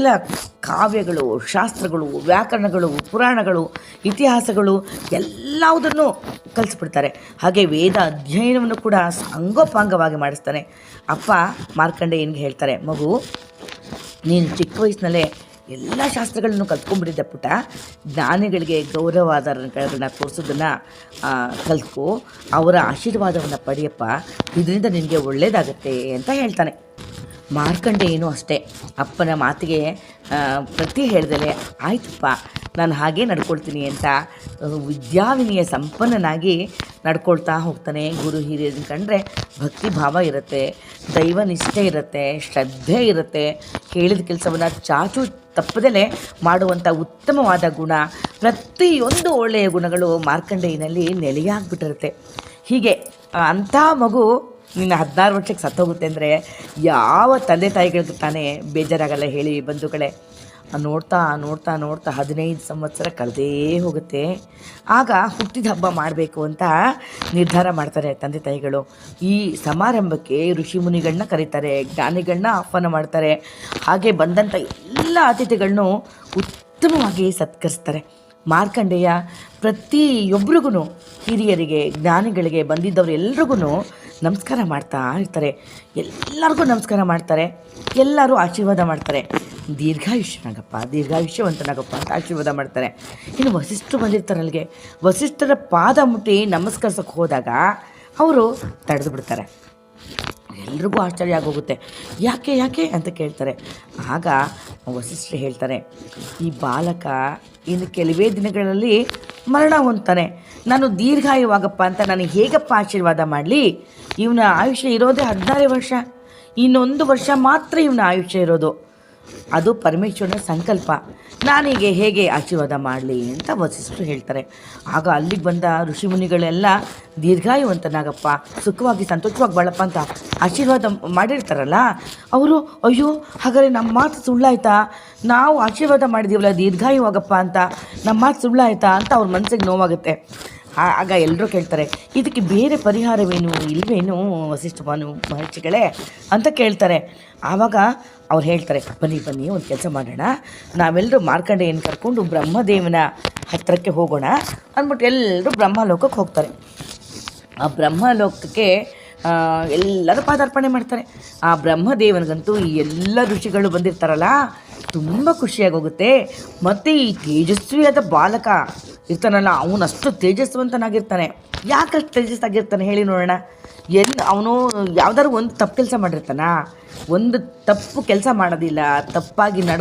ಎಲ್ಲ ಕಾವ್ಯಗಳು, ಶಾಸ್ತ್ರಗಳು, ವ್ಯಾಕರಣಗಳು, ಪುರಾಣಗಳು, ಇತಿಹಾಸಗಳು ಎಲ್ಲವುದನ್ನು ಕಲಿಸ್ಬಿಡ್ತಾರೆ. ಹಾಗೆ ವೇದ ಅಧ್ಯಯನವನ್ನು ಕೂಡ ಅಂಗೋಪಾಂಗವಾಗಿ ಮಾಡಿಸ್ತಾನೆ. ಅಪ್ಪ ಮಾರ್ಕಂಡೇಯನಿಗೆ ಹೇಳ್ತಾರೆ, ಮಗು, ನೀನು ಚಿಕ್ಕ ವಯಸ್ಸಿನಲ್ಲೇ ಎಲ್ಲ ಶಾಸ್ತ್ರಗಳನ್ನು ಕಲ್ತ್ಕೊಂಡ್ಬಿಟ್ಟಿದ್ದೆ ಪುಟ್ಟ. ಜ್ಞಾನಿಗಳಿಗೆ ಗೌರವಾಧಾರಗಳನ್ನ ತೋರಿಸೋದನ್ನು ಕಲ್ತ್ಕೊ. ಅವರ ಆಶೀರ್ವಾದವನ್ನು ಪಡೆಯಪ್ಪ. ಇದರಿಂದ ನಿನಗೆ ಒಳ್ಳೆಯದಾಗತ್ತೆ ಅಂತ ಹೇಳ್ತಾನೆ. ಮಾರ್ಕಂಡೇಯನು ಅಷ್ಟೇ. ಅಪ್ಪನ ಮಾತಿಗೆ ಪ್ರತಿ ಹೇಳ್ದಲೆ, ಆಯ್ತಪ್ಪ, ನಾನು ಹಾಗೇ ನಡ್ಕೊಳ್ತೀನಿ ಅಂತ ವಿದ್ಯಾವಿನಿಯ ಸಂಪನ್ನನಾಗಿ ನಡ್ಕೊಳ್ತಾ ಹೋಗ್ತಾನೆ ಗುರು ಹಿರಿಯರನ್ನ ಕಂಡ್ರೆ ಭಕ್ತಿ ಭಾವ ಇರುತ್ತೆ, ದೈವ ನಿಷ್ಠೆ ಇರುತ್ತೆ, ಶ್ರದ್ಧೆ ಇರುತ್ತೆ. ಕೇಳಿದ ಕೆಲಸವನ್ನು ಚಾಚು ತಪ್ಪದಲೇ ಮಾಡುವಂಥ ಉತ್ತಮವಾದ ಗುಣ ಪ್ರತಿಯೊಂದು ಒಳ್ಳೆಯ ಗುಣಗಳು ಮಾರ್ಕಂಡೇಯನಲ್ಲಿ ನೆಲೆಯಾಗ್ಬಿಟ್ಟಿರುತ್ತೆ. ಹೀಗೆ, ಅಂಥ ಮಗು ನಿನ್ನ ಹದಿನಾರು ವರ್ಷಕ್ಕೆ ಸತ್ತೋಗುತ್ತೆ ಅಂದರೆ ಯಾವ ತಂದೆ ತಾಯಿಗಳಿಗೂ ತಾನೇ ಬೇಜಾರಾಗಲ್ಲ ಹೇಳಿ ಬಂಧುಗಳೇ. ನೋಡ್ತಾ ನೋಡ್ತಾ ನೋಡ್ತಾ ಹದಿನೈದು ಸಂವತ್ಸರ ಕಳೆದೇ ಹೋಗುತ್ತೆ. ಆಗ ಹುಟ್ಟಿದ ಹಬ್ಬ ಮಾಡಬೇಕು ಅಂತ ನಿರ್ಧಾರ ಮಾಡ್ತಾರೆ ತಂದೆ ತಾಯಿಗಳು. ಈ ಸಮಾರಂಭಕ್ಕೆ ಋಷಿ ಮುನಿಗಳನ್ನ ಕರೀತಾರೆ, ಜ್ಞಾನಿಗಳನ್ನ ಆಹ್ವಾನ ಮಾಡ್ತಾರೆ. ಹಾಗೆ ಬಂದಂಥ ಎಲ್ಲ ಅತಿಥಿಗಳನ್ನು ಉತ್ತಮವಾಗಿ ಸತ್ಕರಿಸ್ತಾರೆ. ಮಾರ್ಕಂಡೇಯ ಪ್ರತಿಯೊಬ್ಬರಿಗೂ ಹಿರಿಯರಿಗೆ, ಜ್ಞಾನಿಗಳಿಗೆ, ಬಂದಿದ್ದವರು ಎಲ್ರಿಗೂ ನಮಸ್ಕಾರ ಮಾಡ್ತಾ ಇರ್ತಾರೆ. ಎಲ್ಲರಿಗೂ ನಮಸ್ಕಾರ ಮಾಡ್ತಾರೆ. ಎಲ್ಲರೂ ಆಶೀರ್ವಾದ ಮಾಡ್ತಾರೆ. ದೀರ್ಘಾಯುಷ್ಯನಾಗಪ್ಪ, ದೀರ್ಘಾಯುಷ್ಯವಂತನಾಗಪ್ಪ ಅಂತ ಆಶೀರ್ವಾದ ಮಾಡ್ತಾರೆ. ಇನ್ನು ವಸಿಷ್ಠರು ಬಂದಿರ್ತಾರೆ ಅಲ್ಲಿಗೆ ವಸಿಷ್ಠರ ಪಾದ ಮುಟ್ಟಿ ನಮಸ್ಕರಿಸೋಕೆ ಹೋದಾಗ ಅವರು ತಡೆದು ಬಿಡ್ತಾರೆ. ಎಲ್ರಿಗೂ ಆಶ್ಚರ್ಯ ಆಗೋಗುತ್ತೆ. ಯಾಕೆ ಯಾಕೆ ಅಂತ ಕೇಳ್ತಾರೆ. ಆಗ ವಸಿಷ್ಠರು ಹೇಳ್ತಾರೆ, ಈ ಬಾಲಕ ಇನ್ನು ಕೆಲವೇ ದಿನಗಳಲ್ಲಿ ಮರಣ ಹೊಂದ್ತಾನೆ ನಾನು ದೀರ್ಘಾಯುವಾಗಪ್ಪ ಅಂತ ನನಗೆ ಹೇಗಪ್ಪ ಆಶೀರ್ವಾದ ಮಾಡಲಿ? ಇವನ ಆಯುಷ್ಯ ಇರೋದೇ ಹದಿನಾರೇ ವರ್ಷ. ಇನ್ನೊಂದು ವರ್ಷ ಮಾತ್ರ ಇವನ ಆಯುಷ್ಯ ಇರೋದು. ಅದು ಪರಮೇಶ್ವರನ ಸಂಕಲ್ಪ. ನಾನೀಗ ಹೇಗೆ ಆಶೀರ್ವಾದ ಮಾಡಲಿ ಅಂತ ವಸಿಷ್ಠರು ಹೇಳ್ತಾರೆ. ಆಗ ಅಲ್ಲಿಗೆ ಬಂದ ಋಷಿಮುನಿಗಳೆಲ್ಲ, ದೀರ್ಘಾಯುವಂತನಾಗಪ್ಪ, ಸುಖವಾಗಿ ಸಂತೋಷವಾಗಿ ಬಾಳಪ್ಪ ಅಂತ ಆಶೀರ್ವಾದ ಮಾಡಿರ್ತಾರಲ್ಲ? ಅವರು, ಅಯ್ಯೋ, ಹಾಗಾದರೆ ನಮ್ಮ ಮಾತು ಸುಳ್ಳಾಯ್ತಾ? ನಾವು ಆಶೀರ್ವಾದ ಮಾಡಿದೀವಲ್ಲ, ದೀರ್ಘಾಯುವಾಗಪ್ಪ ಅಂತ. ನಮ್ಮ ಮಾತು ಸುಳ್ಳಾಯ್ತಾ? ಅಂತ ಅವ್ರ ಮನಸ್ಸಿಗೆ ನೋವಾಗುತ್ತೆ. ಆಗ ಎಲ್ಲರೂ ಕೇಳ್ತಾರೆ, ಇದಕ್ಕೆ ಬೇರೆ ಪರಿಹಾರವೇನು, ಇಲ್ವೇನು ವಸಿಷ್ಠ ಭಾನು ಮಹರ್ಷಿಗಳೇ? ಅಂತ ಕೇಳ್ತಾರೆ. ಆವಾಗ ಅವ್ರು ಹೇಳ್ತಾರೆ, ಬನ್ನಿ ಬನ್ನಿ, ಒಂದು ಕೆಲಸ ಮಾಡೋಣ. ನಾವೆಲ್ಲರೂ ಮಾರ್ಕಂಡೆಯನ್ನು ಕರ್ಕೊಂಡು ಬ್ರಹ್ಮದೇವನ ಹತ್ತಿರಕ್ಕೆ ಹೋಗೋಣ, ಅಂದ್ಬಿಟ್ಟು ಎಲ್ಲರೂ ಬ್ರಹ್ಮಲೋಕಕ್ಕೆ ಹೋಗ್ತಾರೆ. ಆ ಬ್ರಹ್ಮಲೋಕಕ್ಕೆ ಎಲ್ಲರೂ ಪಾದಾರ್ಪಣೆ ಮಾಡ್ತಾರೆ. ಆ ಬ್ರಹ್ಮದೇವನಿಗಂತೂ ಈ ಎಲ್ಲ ಋಷಿಗಳು ಬಂದಿರ್ತಾರಲ್ಲ, ತುಂಬ ಖುಷಿಯಾಗಿ ಹೋಗುತ್ತೆ ಮತ್ತು ಈ ತೇಜಸ್ವಿಯಾದ ಬಾಲಕ ಇರ್ತಾನಲ್ಲ, ಅವನು ಅಷ್ಟು ತೇಜಸ್ವಂತನಾಗಿರ್ತಾನೆ ಯಾಕಷ್ಟು ತೇಜಸ್ಸಾಗಿರ್ತಾನೆ ಹೇಳಿ ನೋಡೋಣ. ಎಲ್ಲಿ ಅವನು ಯಾವ್ದಾದ್ರು ಒಂದು ತಪ್ಪು ಕೆಲಸ ಮಾಡಿರ್ತಾನ? ಒಂದು ತಪ್ಪು ಕೆಲಸ ಮಾಡೋದಿಲ್ಲ, ತಪ್ಪಾಗಿ ನಡ್